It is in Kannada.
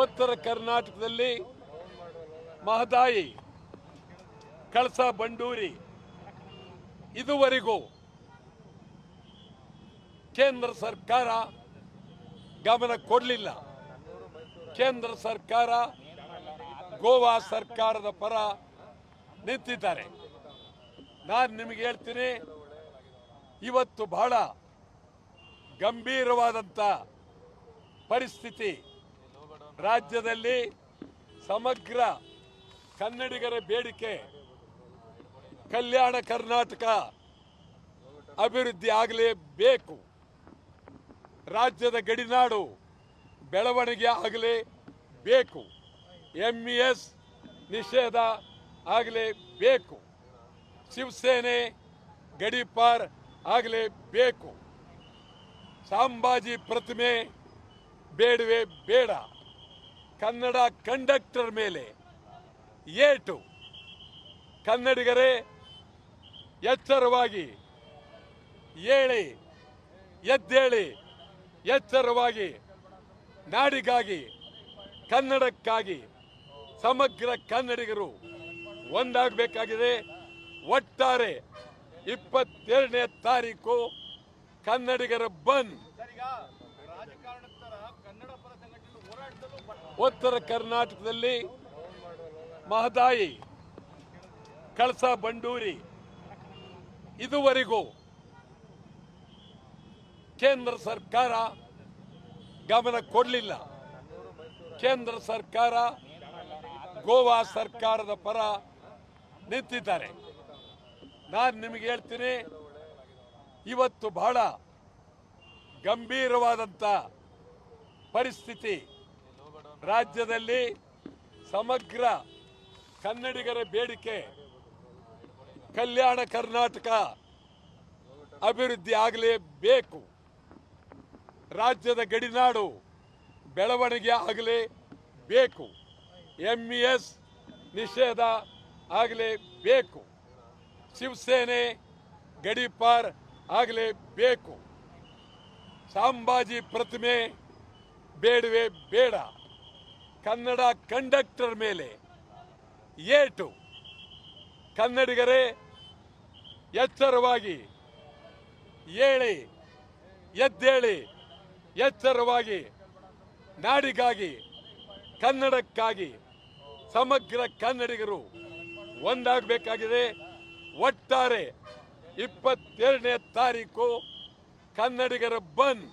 ಉತ್ತರ ಕರ್ನಾಟಕದಲ್ಲಿ ಮಹದಾಯಿ, ಕಳಸ ಬಂಡೂರಿ ಇದುವರೆಗೂ ಕೇಂದ್ರ ಸರ್ಕಾರ ಗಮನ ಕೊಡಲಿಲ್ಲ. ಕೇಂದ್ರ ಸರ್ಕಾರ ಗೋವಾ ಸರ್ಕಾರದ ಪರ ನಿಂತಿದ್ದಾರೆ. ನಾನು ನಿಮಗೆ ಹೇಳ್ತೀನಿ, ಇವತ್ತು ಬಹಳ ಗಂಭೀರವಾದಂಥ ಪರಿಸ್ಥಿತಿ ರಾಜ್ಯದಲ್ಲಿ ಸಮಗ್ರ ಕನ್ನಡಿಗರ ಬೇಡಿಕೆ, ಕಲ್ಯಾಣ ಕರ್ನಾಟಕ ಅಭಿವೃದ್ಧಿ ಆಗಲೇಬೇಕು. ರಾಜ್ಯದ ಗಡಿನಾಡು ಬೆಳವಣಿಗೆ ಆಗಲೇಬೇಕು. ಎಂ ಇ ಎಸ್ ನಿಷೇಧ ಆಗಲೇಬೇಕು. ಶಿವಸೇನೆ ಗಡಿಪಾರ್ ಆಗಲೇಬೇಕು. ಸಾಂಬಾಜಿ ಪ್ರತಿಮೆ ಬೇಡವೇ ಬೇಡ. ಕನ್ನಡ ಕಂಡಕ್ಟರ್ ಮೇಲೆ ಏಟು ಕನ್ನಡಿಗರೇ, ಎಚ್ಚರವಾಗಿ ಏಳಿ, ಎದ್ದೇಳಿ, ಎಚ್ಚರವಾಗಿ ನಾಡಿಗಾಗಿ, ಕನ್ನಡಕ್ಕಾಗಿ ಸಮಗ್ರ ಕನ್ನಡಿಗರು ಒಂದಾಗಬೇಕಾಗಿದೆ. ಒಟ್ಟಾರೆ ಇಪ್ಪತ್ತೆರಡನೇ ತಾರೀಕು ಕನ್ನಡಿಗರ ಬಂದ್. ಉತ್ತರ ಕರ್ನಾಟಕದಲ್ಲಿ ಮಹದಾಯಿ, ಕಳಸ ಬಂಡೂರಿ ಇದುವರೆಗೂ ಕೇಂದ್ರ ಸರ್ಕಾರ ಗಮನ ಕೊಡಲಿಲ್ಲ. ಕೇಂದ್ರ ಸರ್ಕಾರ ಗೋವಾ ಸರ್ಕಾರದ ಪರ ನಿಂತಿದ್ದಾರೆ. ನಾನು ನಿಮಗೆ ಹೇಳ್ತೀನಿ, ಇವತ್ತು ಬಹಳ ಗಂಭೀರವಾದಂಥ ಪರಿಸ್ಥಿತಿ. ರಾಜ್ಯದಲ್ಲಿ ಸಮಗ್ರ ಕನ್ನಡಿಗರ ಬೇಡಿಕೆ, ಕಲ್ಯಾಣ ಕರ್ನಾಟಕ ಅಭಿವೃದ್ಧಿ ಆಗಲೇಬೇಕು ರಾಜ್ಯದ ಗಡಿನಾಡು ಬೆಳವಣಿಗೆ ಆಗಲೇಬೇಕು ಎಂ ಇ ಎಸ್ ನಿಷೇಧ ಆಗಲೇಬೇಕು ಶಿವಸೇನೆ ಗಡಿಪಾರ್ ಆಗಲೇಬೇಕು ಸಾಂಬಾಜಿ ಪ್ರತಿಮೆ ಬೇಡವೇ ಬೇಡ. ಕನ್ನಡ ಕಂಡಕ್ಟರ್ ಮೇಲೆ ಏಟು. ಕನ್ನಡಿಗರೇ, ಎಚ್ಚರವಾಗಿ ಏಳಿ, ಎದ್ದೇಳಿ, ಎಚ್ಚರವಾಗಿ ನಾಡಿಗಾಗಿ, ಕನ್ನಡಕ್ಕಾಗಿ ಸಮಗ್ರ ಕನ್ನಡಿಗರು ಒಂದಾಗಬೇಕಾಗಿದೆ. ಒಟ್ಟಾರೆ ಇಪ್ಪತ್ತೆರಡನೇ ತಾರೀಕು ಕನ್ನಡಿಗರ ಬಂದ್